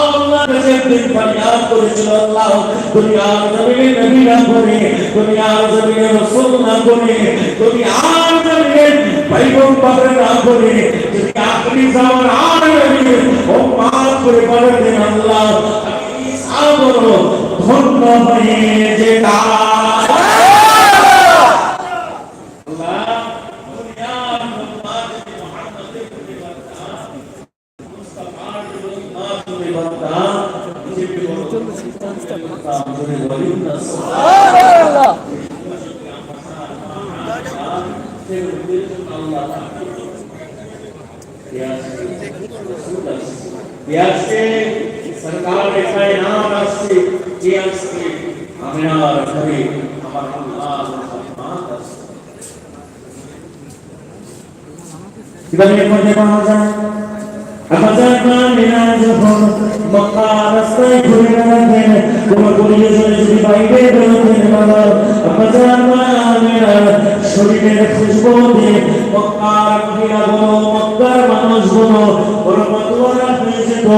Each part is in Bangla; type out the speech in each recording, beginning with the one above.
আল্লাহর কাছে একদিন ফরিয়াদ করেছিল, আল্লাহ দুনিয়ার জমিনে নবী না করে দুনিয়ার জমিনে রাসূল না করে দুনিয়ার জমিনে পয়গম্বর না করে যদি আপনি যাওয়ার আর নবী ও আল্লাহ سرکار ایسا انعام راستے یہ اس کے ہمارا کرے ہمارا اللہ کی بننے پر جمع ہو جائے আমাদের প্রাণীরা যখন মক্কা রাস্তায় ঘুরে বেড়াতেন তোমার গড়িয়ে চলে যদি বাইরে বেরোতেন বাবা আমাদের প্রাণীরা শরীরের খুশবুতে মক্কার মহিলা বলো মক্কার মানুষ বলো বড় মতোয়ারা হয়ে যেত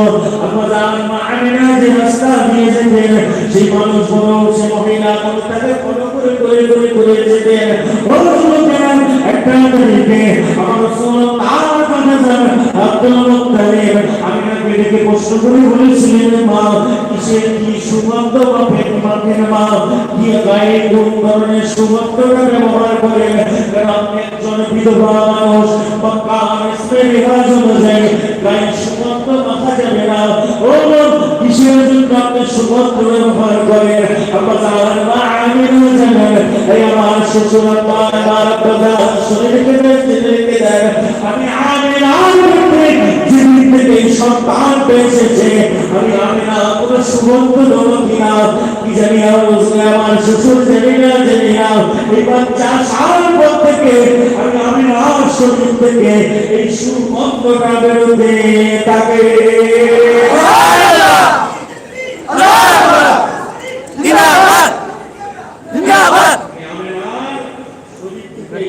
আমাদের মামিনা যে রাস্তা দিয়ে যেতেন সেই মানুষ বলো সে মহিলা বলো তাকে ফলো করে একটা আব্দুল মুত্তালিব আমি না পেটে প্রশ্ন করে বলেছিলেন, মা, কিসের কি সুগন্ধ বা মাখেন মা? কি গায়ে আমি সন্তান পেয়েছে আমি আমি না কোনো সুগন্ধ দেবো কিনা তাকে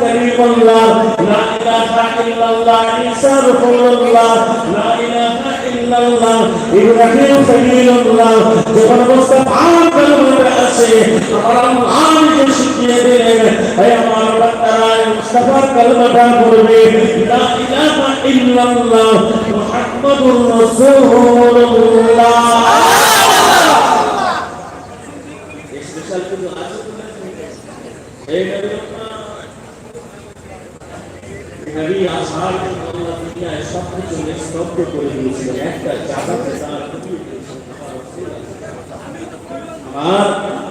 কালিমুল্লাহ লা ইলাহা ইল্লাল্লাহ ঈসা রাসূলুল্লাহ লা ইলাহা ইল্লাল্লাহ ইব্রাহিম খলিলুল্লাহ যখন মুস্তাফা কালমাটা আসে আমার আল্লাহ নিজে শিখিয়ে দিলেন হে আমার বান্দারা মুস্তাফা কালমাটা পড়বে লা ইলাহা ইল্লাল্লাহ মুহাম্মাদুর রাসূলুল্লাহ স্পেশাল আছে এই নবী আসার জন্য আল্লাহ দুনিয়ায় সব কিছু স্তব্ধ করে দিয়েছিলেন একটা জায়গাতে তার আমার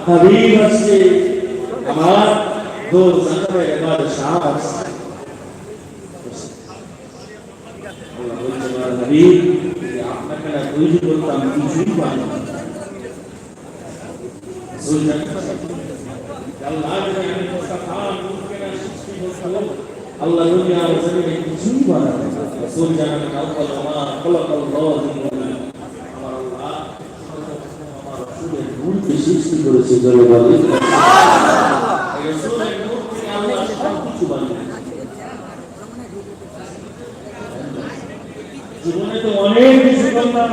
হাবিব আছে আমার দো জানাবে এবার সাহস আল্লাহ বলছে আমার হাবিব যে আপনাকে না তৈরি করতাম কিছুই পাই না আল্লাহ দুনিয়ার জমিনে কিছুই বানাবে না। রাসূল জানাবেন আল্লাহ মা আমার আল্লাহ আমার রাসূলের নূরকে সৃষ্টি করেছে জলে বলে সুবহানাল্লাহ। এই রাসূলের নূর থেকে আল্লাহ সব কিছু বানিয়েছে। জীবনে তো অনেক কিছু করলাম।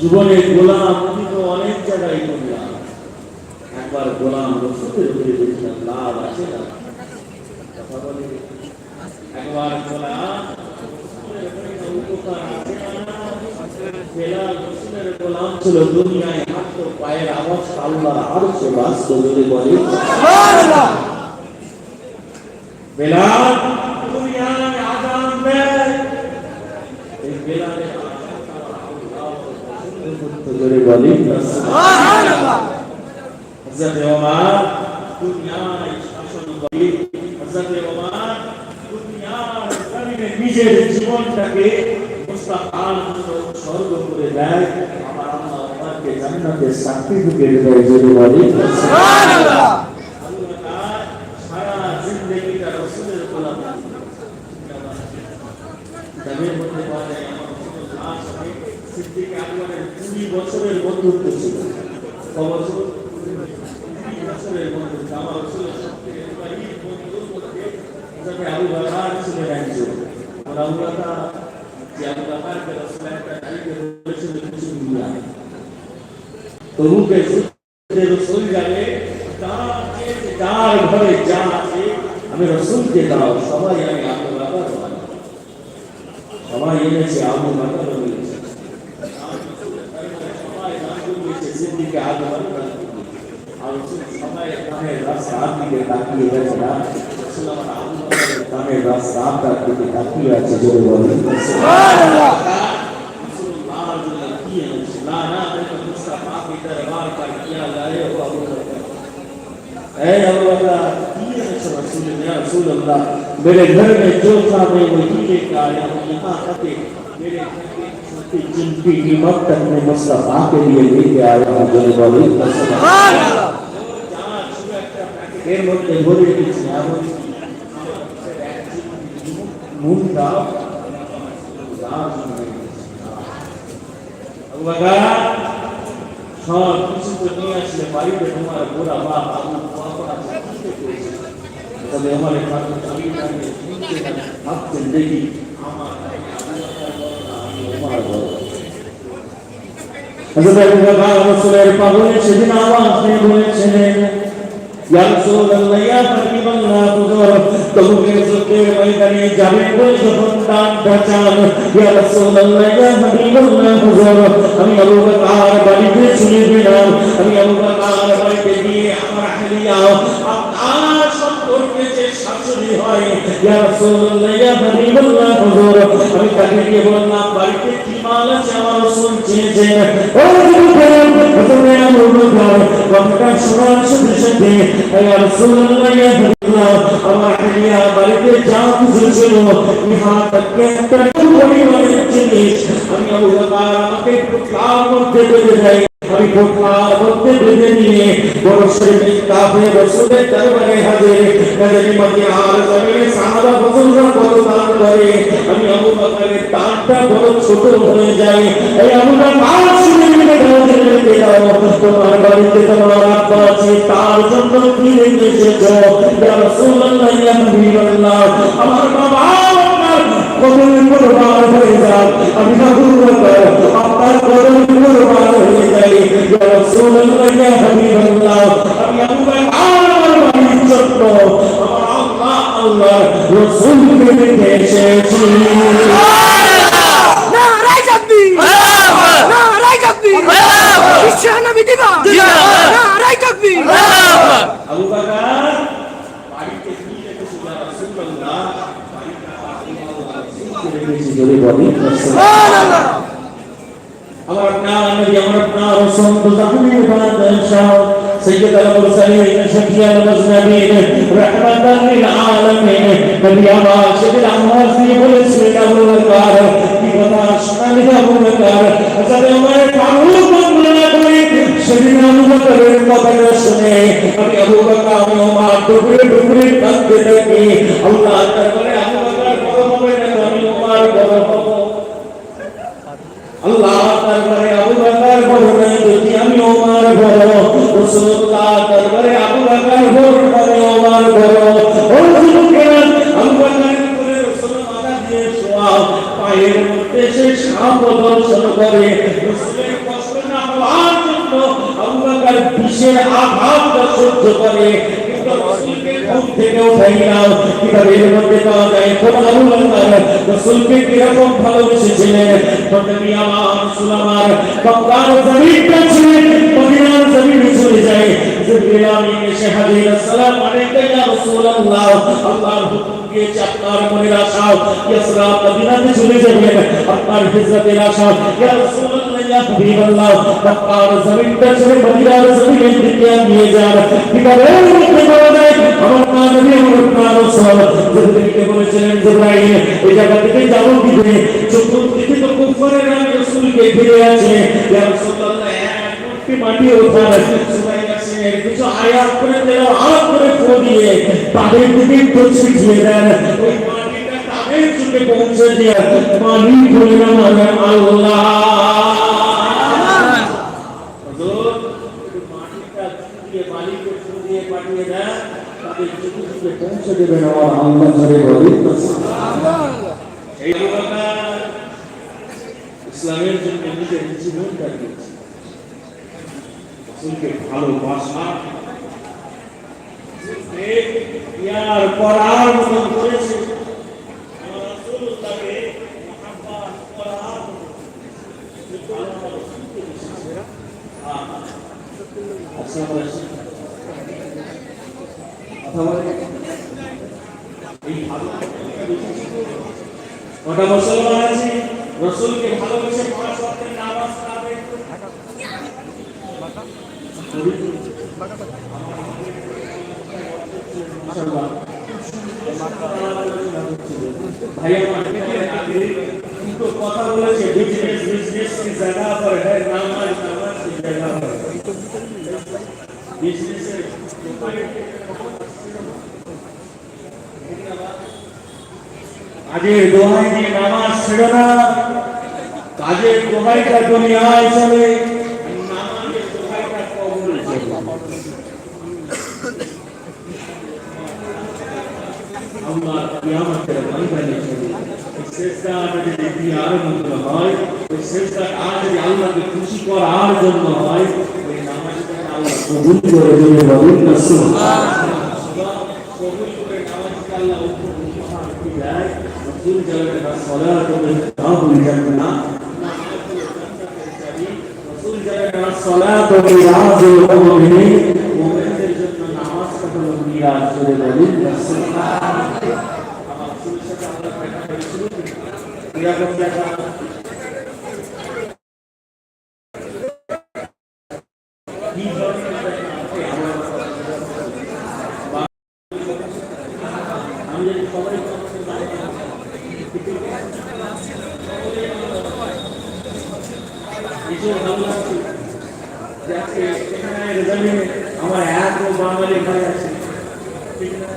জীবনে গোলাম আমি তো অনেক জায়গায় করলাম। একবার গোলাম রসুলের উপরে দেখলাম লাভ আছে না? কথা বলে গোলাম ছিল দুনিয়ায় হাত পায়ের আওয়াজ আল্লাহর আরশ ও বাস্তব যদি বলি বেলাল দুনিয়ায় আজান দেয় এই বেলালের আজান তারা আল্লাহ পছন্দ করতে করে বলি হযরত ওমর দুনিয়ায় শাসন করে হযরত ওমর দুনিয়ার জমিনে নিজের জীবনটাকে মুস্তাকাল স্বর্গ করে দেয়। আমার আল্লাহ ওমরকে জান্নাতের সার্টিফিকেট দেয় যদি বলি। সুবহানাল্লাহ। সারা জিন্দেগিটা রাসূলের গোলাম তাদের মধ্যে পাওয়া যায় আমার রাসূলুল্লাহ সিদ্দিক আকবরের 20 বছরের বন্ধুত্ব ছিল। ক বছরের বন্ধুত্ব। আমার রাসূলের সবথেকে বন্ধুর মধ্যে হযরত আবু বকর ছিলেন একজন। আর আবু বকর যে আবু বকরকে রাসূল একটা দায়িত্ব বলেছিলেন কিছু দুনিয়া তবুকে যুদ্ধে রাসূল যাবে তার যে যার ঘরে যা আছে আমি রাসূলকে দাও সবাই আমি আবু বকর বানাবো। সবাই এনেছে আবু বকর এনেছে সবাই দান করেছে সিদ্দিকে আবু বকর আর রাসূল সবাই কানের রাস্তার দিকে তাকিয়ে গেছে না রাসূল আমার আবু میرے گھر میں جو تھا میں وہی لے کے آیا ہوں یہاں میرے گھر کی وقت کے لیے لے کے آیا ہوں جو بولے بولے کچھ نیا بولے আছে তবে আমার ভাবছেন বলেছিলেন ইয়া রাসূলুল্লাহ ইয়া হাবিবাল্লাহ হুজুর তোমাকে যুদ্ধে ময়দানে যাবেন বলে যখন ডাক ডাচান ইয়া রাসূলুল্লাহ ইয়া হাবিবাল্লাহ হুজুর আমি আবু বকর বাড়িতে চলে গেলাম আমি আবু বকর বাড়িতে গিয়ে আমার হালিয়া আপনার সম্পর্কে যে শাশুড়ি হয় ইয়া রাসূলুল্লাহ ইয়া হাবিবাল্লাহ হুজুর আমি তাকে গিয়ে বললাম বাড়িতে কি মাল আছে আমার রাসূল চেয়েছেন ও যুবক হযরত কথাটা শোনার সাথে সাথে আমার হালিয়া বাড়িতে যা কিছু ছিল, ইহা তাকে একটা পরিমাণের জিনিস। আমি আমাকে প্রকার মধ্যে বেঁধে দেয়? আমি প্রকার মধ্যে বেঁধে নিয়ে বড় শরীফ কাফে রসুলের দরবারে হাজির। নজরি মধ্যে আর জমিনে সাহাবা বজুর্গরা কত দান করে। আমি আবু বকরের দানটা বড় ছোট হয়ে যায়। এই আবু বকর তার জন্য রেখে এসেছ ইয়া ইয়া আমার বাবা কদমে কুরবান হয়ে যান আমি বকর আপনার কদমে কুরবান হয়ে যাই ইয়া রাসূলুল্লাহ ইয়া আল্লাহ নারাই তাকবীর নারাই তাকবীর বিশ্ব নবী দিবস নারাই তাকবীর আবু বকর বাড়িতে কি রেখেছো ইয়া রাসূলুল্লাহ বাড়িতে রাসূলকে রেখেছি যদি বলি সুবহানাল্লাহ আমার আপনার নবী আমার আপনার রসুল তো তাহলে বাদশাহ سيد المرسلين شفيع المذنبين رحمة للعالمين نبي আমার সেদিন আমার দিয়ে বলেছিলেন আবু বকর কি কথা শোনালি আবু বকর আচ্ছা আমার কারো বন্ধনা করে সেদিন আবু বকরের কথাটা শুনে আমি আবু বকর আমি আল্লাহ তারপরে আবু বকর বড় হবে না আমি আমার বড় হব আল্লাহ দরবারে আবু বকর বড় নাই যদি আমি ওমর বড় রাসূলুল্লাহ দরবারে আবু বকর বড় করে ওমর বড় ও যুবকেরা আবু বকর করে রাসূল মাথা দিয়ে শোয়া পায়ের মধ্যে সে সাপ দর্শন করে রাসূলের কষ্ট না হওয়ার জন্য আবু বকর বিশের আঘাতটা সহ্য করে কিন্তু রাসূলকে ঘুম থেকে উঠাই নাও কীভাবে এর মধ্যে পাওয়া যায় কোরআন আল্লাহ রাসূলকে কীরকম ভালোবেসেছিলেন? নবী আমার রাসূল আমার মক্কার জমিনটা ছিলেন মদিনার জমিনে চলে যায়। জিবরিল আমিন এসে হাজির। আসসালামু আলাইকা ইয়া রাসূলুল্লাহ। আল্লাহর হুকুম দিয়েছে আপনার মনের আশা ইয়াসরা মদিনাতে চলে যাবেন আপনার হিজরতের আশা ইয়া রাসূলুল্লাহ ইয়া হাবিবাল্লাহ। মক্কার জমিনটা ছেড়ে মদিনার জমিনে দিকে নিয়ে যান। কীভাবে মধ্যে পাওয়া যায় আমার নবী প্রাণ রাসূল জিবরিলকে বলেছিলেন জিবরাইল এই জায়গা থেকে যাব দিবে চতুর্দিকে তো কুফরের রাসূলকে ঘিরে আছে রাসূলুল্লাহ এক মাটি ওঠান সবাই আছে কিছু আয়াত করে দেন আয়াত করে ফো দিয়ে তাদের দিকে টুচি দিয়ে দেন ওই মাটিটা তাদের চোখে পৌঁছে দিয়ে মালিক বলে না আল্লাহ মাটিটা দিয়ে মালিককে দিয়ে পাঠিয়ে দেন। পৌঁছে দেবেন আমার আল্লাহ ধরে বলি এই যুবকরা ইসলামের জন্য নিজের জীবনটা দিয়েছে রসুলকে ভালোবাসা ইয়ার পড়ার মতন করেছে আমার রসুল তাকে মহাব্বত পড়ার মতন যে ভালোবাসা রসুলকে দিয়েছে। হ্যাঁ। আসসালামু আলাইকুম। কথা বলে। এই ভালোবাসাটা বেশি কটা মুসলমান আছে রসুলকে ভালোবেসে পাঁচ ওয়াক্তের নামাজ আদায় করে भाइयों उनको पता बोले कि बिजनेस बिजनेस की जगह पर है नमाज नमाज की जगह पर बिजनेस কাজের দোহাই দিয়ে নামাজ ছেড়ে না। কাজের দোহাইটা দুনিয়ায় চলে। কিয়ামতের ময়দানে যদি দিয়ার মন্ত্র হয় ওই শেষদাটা যদি আল্লাহকে খুশি করার জন্য হয় ওই নামাজটাকে আল্লাহ কবুল করে বলুন না কবুল করে নামাজকে আল্লাহ উপর উপহার দিয়ে দেয় রসুল জালালের সালাত ও ইসলামুল জান্নাহ রসুল জালালের সালাত ও রিয়াজুল মুমিনিন মুমিনদের জন্য নামাজটা হলো মিরাজ করে বলুন রাসূলুল্লাহ আমার রাসূলের সাথে আমরা দেখা হয়েছিল কীরকম দেখা কি ধরনের দেখা আমরা আমি যদি সবাই কিছু ভালো লাগছে যে আজকে সেখানে রেজাল্টে আমার এক ও বাঙালি ভাই আছে ঠিক না?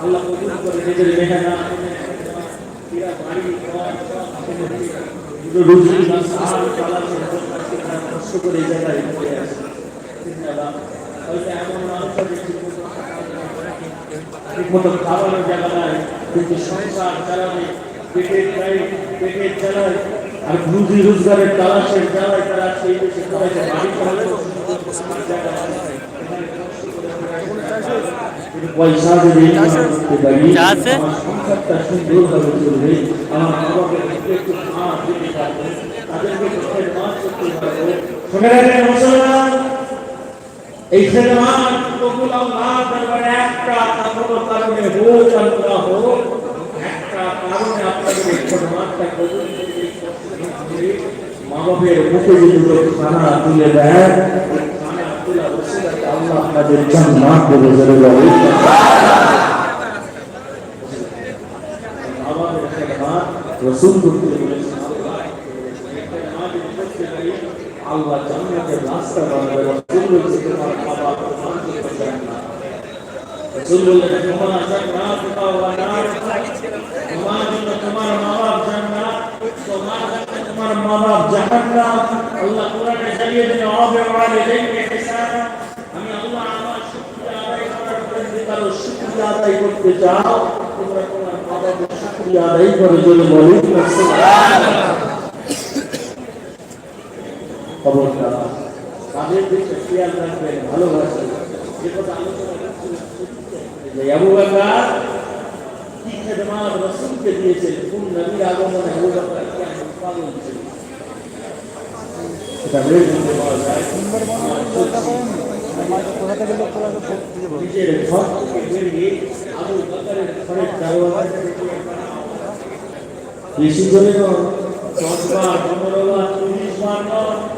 আল্লাহ কবুল করে নিজের মেহনা এরা বাড়ি ঘর সব আপনি দুটো রুজি বা সাহার চালাচ্ছে আজকে এই জায়গায় পড়ে আছে? হয়তো এমন মানুষ আছে ঠিকমতো ঠিকমতো জায়গা নাই। কিন্তু সংসার চালাবে পেটের চাই পেটের চালায় আর রুজি রোজগারের তালাশের জ্বালায় তারা সেই দেশে খাওয়াইতে বাড়ি পয়সা যদি করতে পারি সংসারটা সুন্দরভাবে চলবে। আমার মা একটু একটু দিতে পারব। তাদেরকে একটু খেদমাত করতে পারব শুনে রাখেন মুসলমান এই খেদমাত কবুল আল্লাহ দরবারে একটা কোনো কারণে হোক আর না হোক একটা কারণে আপনাদের এই খেদমাতটা কবুল করে মা বাবের মুখে যদি লোক খানা তুলে দেয় ওই খানা তোলা ওসিলাতে আল্লাহ আপনাদের জান্নাত বলে জোরে বলে আমাদের খেদমাত রসুল করতে বলেছেন আল্লাহ এই খেদমাত যদি করতে পারি আল্লাহ জান্নাতের রাস্তা বানাবে রসুল বলছে তোমার বাবা প্রমাণ করতে চান না রসুল বললেন তোমার জান্নাত ওয়া নার তোমার জন্য তোমার মা বাপ জান্নাত, তোমার জন্য তোমার মা বাপ জাহান্নাম আল্লাহ কোরআনে জানিয়ে দিন আবে ওয়ালিদাইনি আদায় করতে চাও, তোমরা তোমার মা বাবার আদায় করে জন্য বলি খবরদার তাদের দিকে খেয়াল রাখবেন ভালোবাসেন যে কথা আলোচনা আবু বকর কি খেদমাত রাসূলকে দিয়েছেন কোন নবীর আগমনে আবু বকর কেমন পাগল ছিল বেশ করে নয় দশ পনেরো বার চল্লিশ বার নয়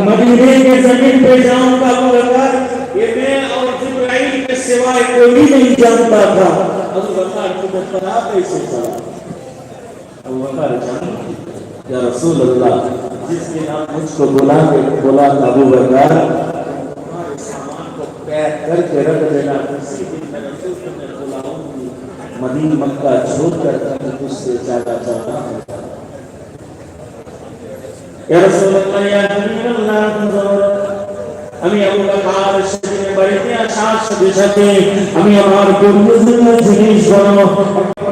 مدینے کے زمین پہ جاؤں گا ابو بکر یہ میں اور جبرائیل کے سوائے کوئی نہیں جانتا تھا ابو بکر کی دفتر آپ ایسے تھا ابو بکر جانتا یا رسول اللہ جس کے نام مجھ کو بلا کے بولا ابو بردار کر کے رکھ دینا۔ مدین مکہ چھوڑ کر سے چاہتا یا رسول اللہ، یا اللہ ہمیں ابو بکر شریف بیٹھے سے ہمیں ہمارے جنیش بنو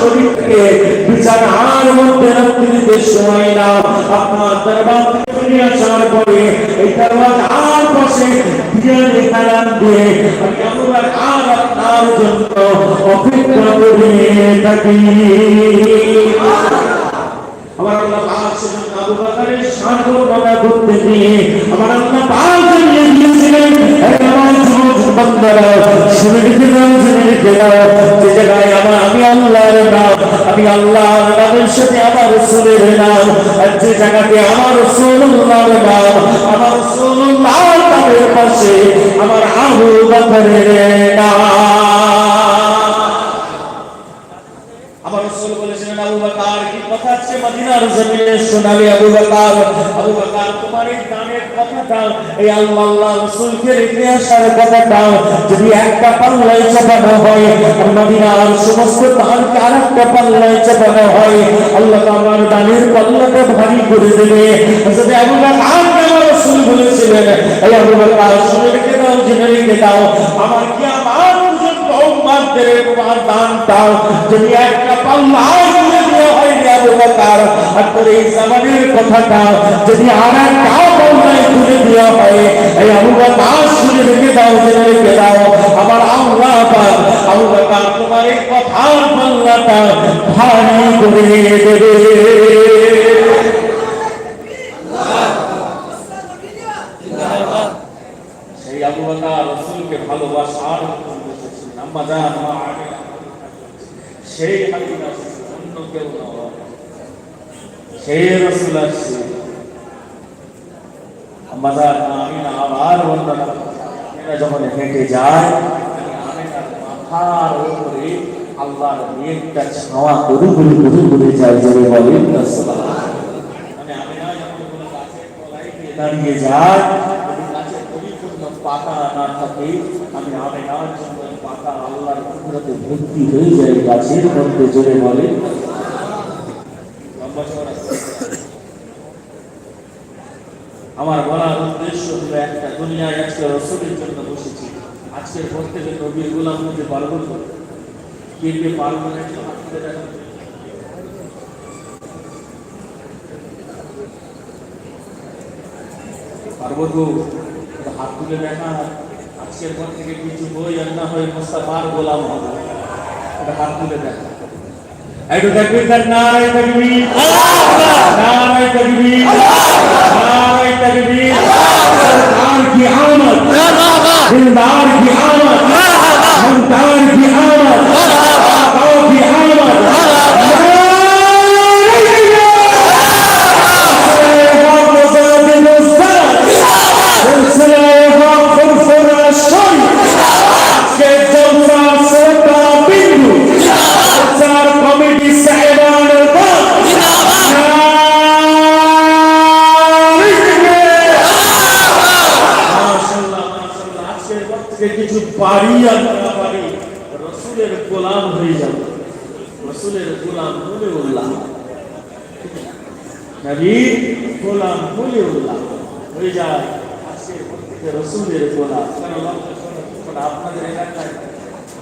শরীরকে বিছানার মধ্যে রাত্রিতে সময় না আপনার দরবার থেকে আসার পরে এই দরওয়াজার পাশে বিয়ারে কালাম দিয়ে আমি আবু বকর আপনার জন্য অপেক্ষা করে থাকি। আমার আল্লাহ পাক আবু বকরের শান বর্ণনা করতে দিয়ে আমার আল্লাহ পাক জানিয়ে দিয়েছিলেন আমার বান্দারা শুনে রেখে দাও শুনে রেখে দাও যে জায়গায় আমার, আমি আল্লাহর নাম, আমি আল্লাহর নামের সাথে আমার রসুলের নাম, আর যে জায়গাতে আমার রসুল্লাহর নাম, আমার রাসূল বলেছিলেন আবু আছে মদিনার জমিনে শোনালে আবু বকর। আবু বকর, তোমার এই গানের কথাটা এই আল্লাহ আল্লাহ রাসূলকে রেখে আসার কথাটা যদি একটা পাল্লায় চাপানো হয় মদিনার সমস্ত তাহারকে আরেকটা পাল্লায় চাপানো হয়, আল্লাহ আমার গানের পাল্লাটা ভারী করে দেবে। যদি আবু বকর রাসূল বলেছিলেন, এই আবু বকর, শুনে রেখে দাও, জেনে রেখে দাও, আমার কি আমার তোমার দানটাও যদি একটা পাল্লা করে দেওয়া রে আবু বকর আর এই জামানের কথাটা যদি আর একটা পাল্লায় তুলে দেওয়া হয়, এই আবু বকর শুনে রেখে দাও, জেনে রেখে দাও, আমার আল্লাহ পাক আবু বকর তোমার এই কথার পাল্লাটা ভারী করে দেবে। সেই আবু বকর রাসূলকে ভালোবাসার আম্মা মা আমিনা সেই হাবিব অন্য কেউ নয়। সেই রাসূল মা আমিনা আবার বন্দনা আমিনা যখন হেঁটে যায় মাথার বলেন মানে পাতা না ভর্তি হয়ে যায় গাছের মধ্যে, জোরে বলে আমার বলার উদ্দেশ্য হলো একটা দুনিয়ায় আজকে রসুলের জন্য বসেছি। আজকের পর থেকে নবীর গোলাম হতে পারব তো কে কে পারব না একটু হাত। পারব তো একটু হাত তুলে দেখা। আজকের পর থেকে কিছু বই আর না হয় মোস্তাফার গোলাম হবে হাত তুলে দেখা। একটু দেখবেন তার নারায় থাকবি নারায় থাকবি নারায় থাকবি তার কি আমত দিলদার কি আমত মন্দার কি আমত তাও কি আমত রসুলের গোলাম হয়ে রসুলের গোলাম বলে গোলাম বলে হয়ে যায় রসুলের গোলাম। আপনাদের এলাকায়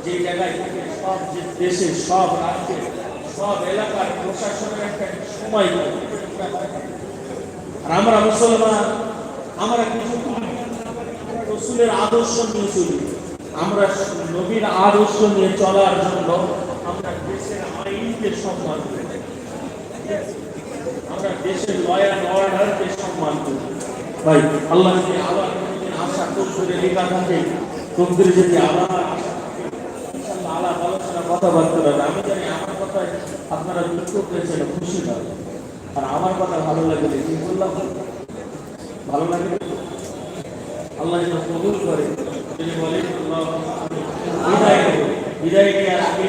যে জায়গায় সব যে সব সব আর আমরা মুসলমান, আমরা কিছু রসুলের আদর্শ নিয়ে চলি। আমরা নবীর আদর্শ নিয়ে চলার জন্য আমরা দেশের আইনকে সম্মান করি। আমরা দেশের লয়ার অর্ডারকে সম্মান করি। ভাই, আল্লাহ যদি আবার আশা তকদিরে লেখা থাকে তকদিরে যদি আবার কথাবার্তা আমি জানি আমার কথায় আপনারা দুঃখ পেয়েছেন, খুশি না। আর আমার কথা ভালো বললাম? ভালো লাগে আল্লাহ যেন কবুল করে যদি বলেন আল্লাহ বিদায় নেব। বিদায় নিয়ে আজকে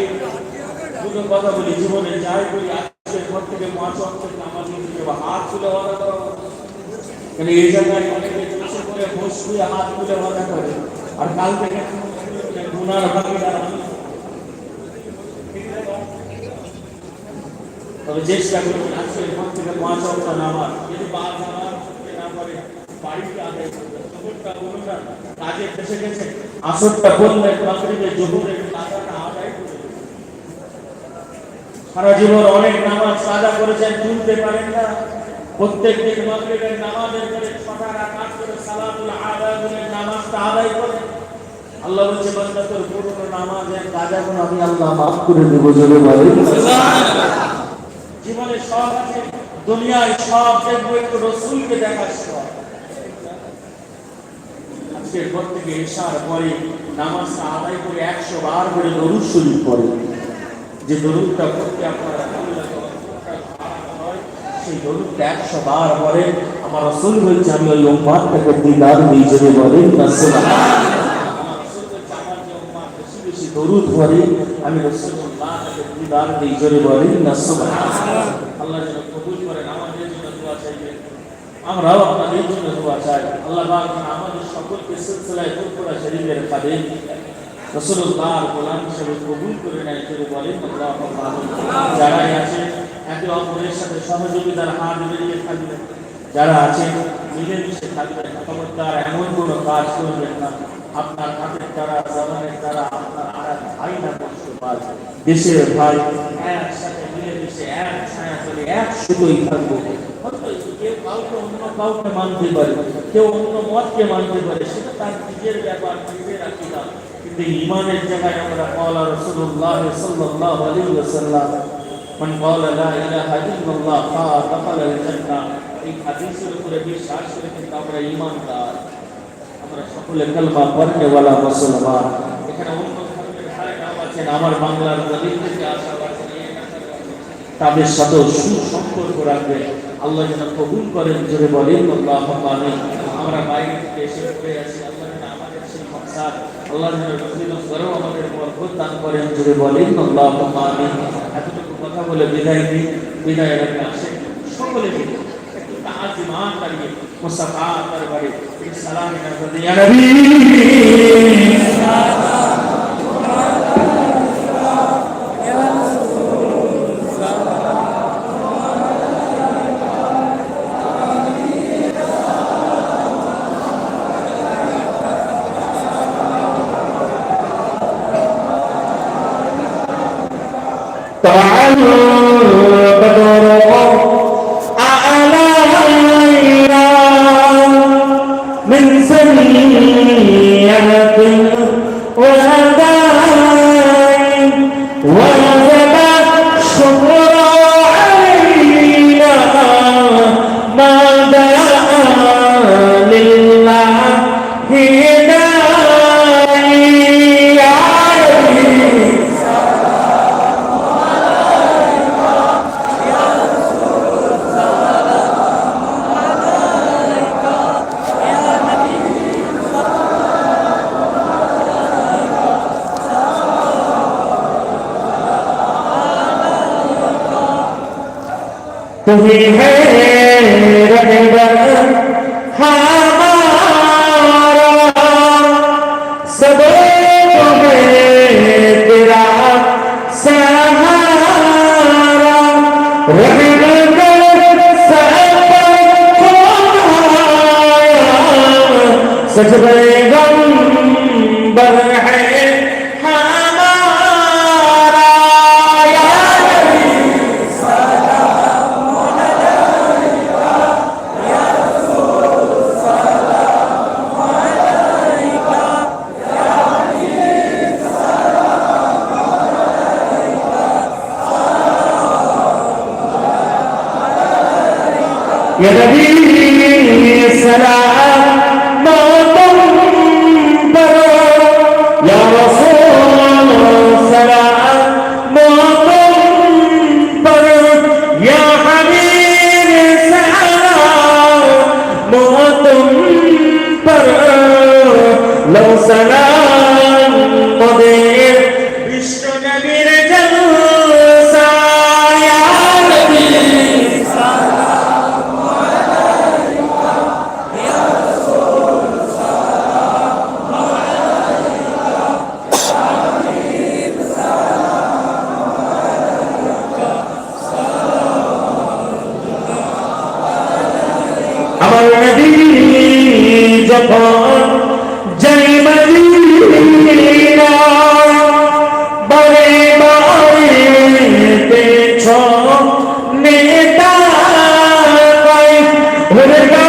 দুটো কথা বলি জীবনে যাই করি আজকের পর থেকে পাঁচ অক্ট থেকে আমার নিজেকে হাত তুলে ওয়াদা করা উচিত। কেন এই জায়গায় অনেকে বসে করে বস শুয়ে হাত তুলে ওয়াদা করে আর কাল থেকে গুনার ভাগিদার আমি তবে চেষ্টা করবেন আজকের পর থেকে পাঁচ অক্ট নামাজ যদি বাদ নামাজ পড়তে না পারে বাড়িতে আদায় করবেন জোহরটা বলুন না সারা জীবন অনেক নামাজ কাজা করেছেন, তুলতে পারেন না। প্রত্যেক দিন মাগরিবের নামাজের করে জীবনে সব আছে, দুনিয়ায় সব দেখব, একটু রসুলকে দেখার সময় আজকের পর থেকে এসার পরে নামাজটা আদায় করে একশো বার করে দরুদ শরীফ পড়ে। যে দরুদটা পড়তে আপনারা সেই দরুদটা একশো বার আমার রসুল আমি রসুল বেশি বেশি দরুদ আমি যদি বলেন না যেন কবুল করেন আমাদের জন্য দোয়া চাইবেন আমরাও আপনাদের জন্য দোয়া চাই। আল্লাহ আমাদের সকলকে সিলসিলায় ফুরফুরা খাদেম রসুল্লাহর গোলাম হিসেবে কবুল করে নেয় করে বলেন আছেন, একে অপরের সাথে সহযোগিতার হাত বেরিয়ে থাকবেন। যারা আছেন, মিলেমিশে থাকবেন, খবরদার এমন কোনো কাজ করবেন না। আপনার হাতের দ্বারা, জবানের দ্বারা আপনার আর ভাই না কষ্ট পায়। দেশের ভাই একসাথে মিলেমিশে এক ছায়া তলে এক সুতোই থাকব। কেউ কাউকে অন্য কাউকে মানতে পারে কেউ অন্য মতকে মানতে পারে সেটা তার নিজের ব্যাপার নিজের আকিদা কিন্তু ইমানের জায়গায় আমরা কলা রসুল্লাহ সাল্লাল্লাহু আলাইহি ওয়াসাল্লাম من قال لا اله الا الله قال دخل الجنه এই হাদিসের উপরে বিশ্বাস করে কিন্তু আমরা ঈমানদার আমরা সকলে কালমা পড়নেওয়ালা মুসলমান এখানে অন্য ধর্মের ভাইরাও আছেন আমার বাংলার জমিন থেকে আসা আছেন এই এলাকার আছেন। তাদের সাথেও সুসম্পর্ক রাখবেন আল্লাহ যেন কবুল করেন, জোরে বলেন, আল্লাহ আমিন। আমরা বাইরে থেকে এসে পড়ে আছি, আল্লাহ যেন আল্লাহ যেন করেও আমাদের বরকত করেন, জোরে বলেন, আল্লাহ এতটুকু কথা বলে বিদায় দিই বিদায় রাখে আসে সকলে মিলে একটু তাজিমান করিয়ে মুসাফা Tại? तुम्ही है ওরে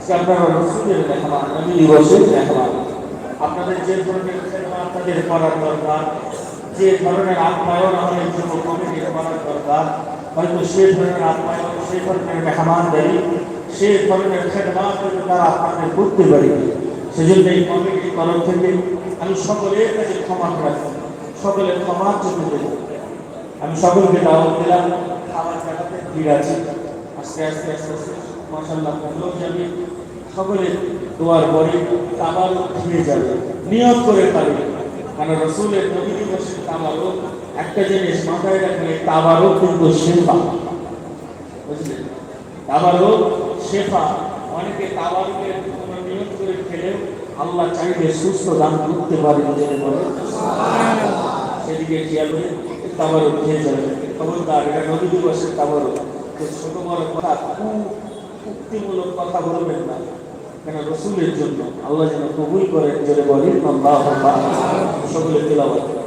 আজকে আপনারা রসুলের লেখাবান নবী দিবসের লেখাবান আপনাদের যে ধরনের আপনাদের করার দরকার, যে ধরনের আপ্যায়ন আমাদের যুব কমিটির করার দরকার, হয়তো সে ধরনের আপ্যায়ন, সে ধরনের মেহমানদারি, সে ধরনের খেদমাত তারা আপনাদের করতে পারে সেজন্য এই কমিটির তরফ থেকে আমি সকলের কাছে ক্ষমা রাখি সকলের ক্ষমার জন্য দেব আমি সকলকে দাওয়াত দিলাম, খাবার জায়গাতে ভিড় আছে। আস্তে আস্তে আস্তে আস্তে লোক যাবে। সকলে দোয়ার পরে আবার ফিরে যাবে। নিয়ত করে পারে। কারণ রসুলের নবী দিবসের তাবারও একটা জিনিস মাথায় রাখলে তাবারও কিন্তু শেফা। বুঝলেন তাবারও শেফা। অনেকে তাবারকের কোনো নিয়ত করে খেলেও আল্লাহ চাইলে সুস্থ দান করতে পারে জেনে বলে। সেদিকে খেয়াল করে তাবার খেয়ে যাবে। খবরদার, এটা নদী দিবসের তাবার ছোট বড় কথা উক্তিমূলক কথা বলবেন না। কেন রসুলের জন্য আল্লাহ যেন কবুল করেন জোরে বলেন আল্লাহ তেলাবাদ